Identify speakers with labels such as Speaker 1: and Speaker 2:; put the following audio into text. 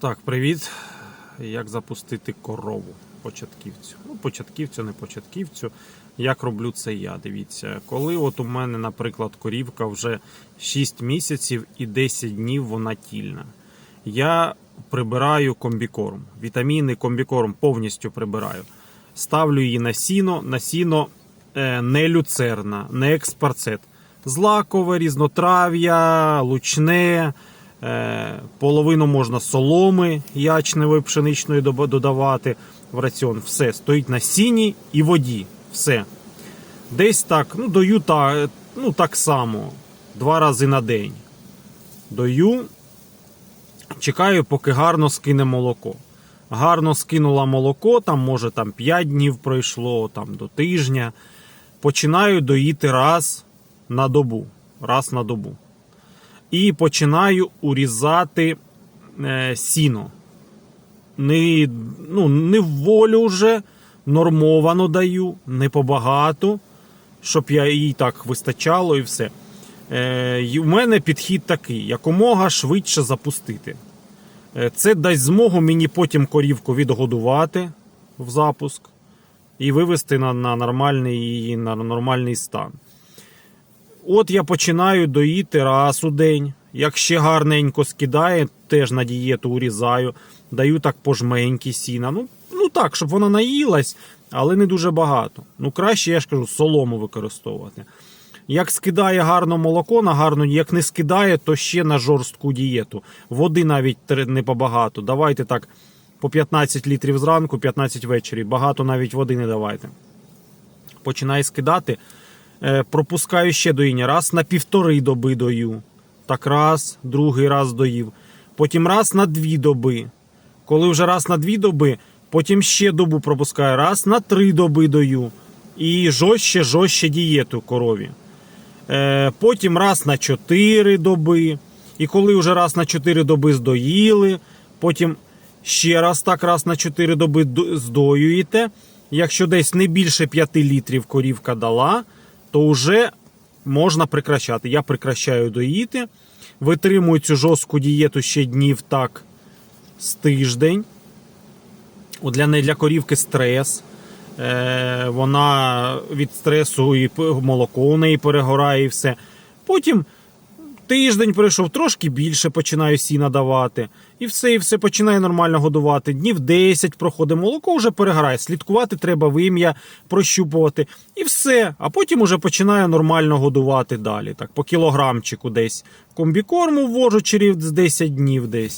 Speaker 1: Так, привіт. Як запустити корову початківцю? Ну, початківцю, не початківцю. Як роблю це я? Дивіться, коли от у мене, наприклад, корівка вже 6 місяців і 10 днів вона тільна. Я прибираю комбікорм. Вітаміни комбікорм повністю прибираю. Ставлю її на сіно, на сіно е, не люцерна, не експарцет. Злакове, різнотрав'я, лучне. Е, половину можна соломи ячневої пшеничної додавати в раціон. Все стоїть на сіні і воді. Все. Десь так, ну даю та, ну, так само. Два рази на день. Даю. Чекаю, поки гарно скине молоко. Гарно скинула молоко, там може там 5 днів пройшло, там до тижня. Починаю доїти раз на добу. Раз на добу. І починаю урізати е, сіно. Не, ну, не в волю вже, нормовано даю, не побагато, щоб я їй так вистачало і все. Е, і в мене підхід такий: якомога швидше запустити. Е, Це дасть змогу мені потім корівку відгодувати в запуск і вивести на, на, нормальний, на нормальний стан. От я починаю доїти раз у день. Як ще гарненько скидає, теж на дієту урізаю, даю так пожменькі сіна. Ну, ну так, щоб вона наїлась, але не дуже багато. Ну, краще, я ж кажу, солому використовувати. Як скидає гарно молоко на гарну, як не скидає, то ще на жорстку дієту. Води навіть не побагато. Давайте так по 15 літрів зранку, 15 ввечері. Багато навіть води не давайте. Починає скидати. Е, пропускаю ще доїння. Раз на півтори доби дою. Так раз, другий раз доїв. Потім раз на дві доби. Коли вже раз на дві доби, потім ще добу пропускаю. Раз на три доби дою. І жорстче, жорстче дієту корові. Е, потім раз на 4 доби. І коли вже раз на 4 доби здоїли, потім ще раз так раз на 4 доби здоюєте. Якщо десь не більше 5 літрів корівка дала, то вже можна прекращати. Я прекращаю доїти, витримую цю жорстку дієту ще днів так з тиждень. Для неї для корівки стрес. Е, вона від стресу і молоко у неї перегорає і все. Потім тиждень пройшов, трошки більше починаю сіна давати. І все, і все починає нормально годувати. Днів 10 проходить, молоко вже переграє, Слідкувати треба вим'я, прощупувати. І все. А потім уже починає нормально годувати далі. Так, по кілограмчику десь комбікорму ввожу через 10 днів десь.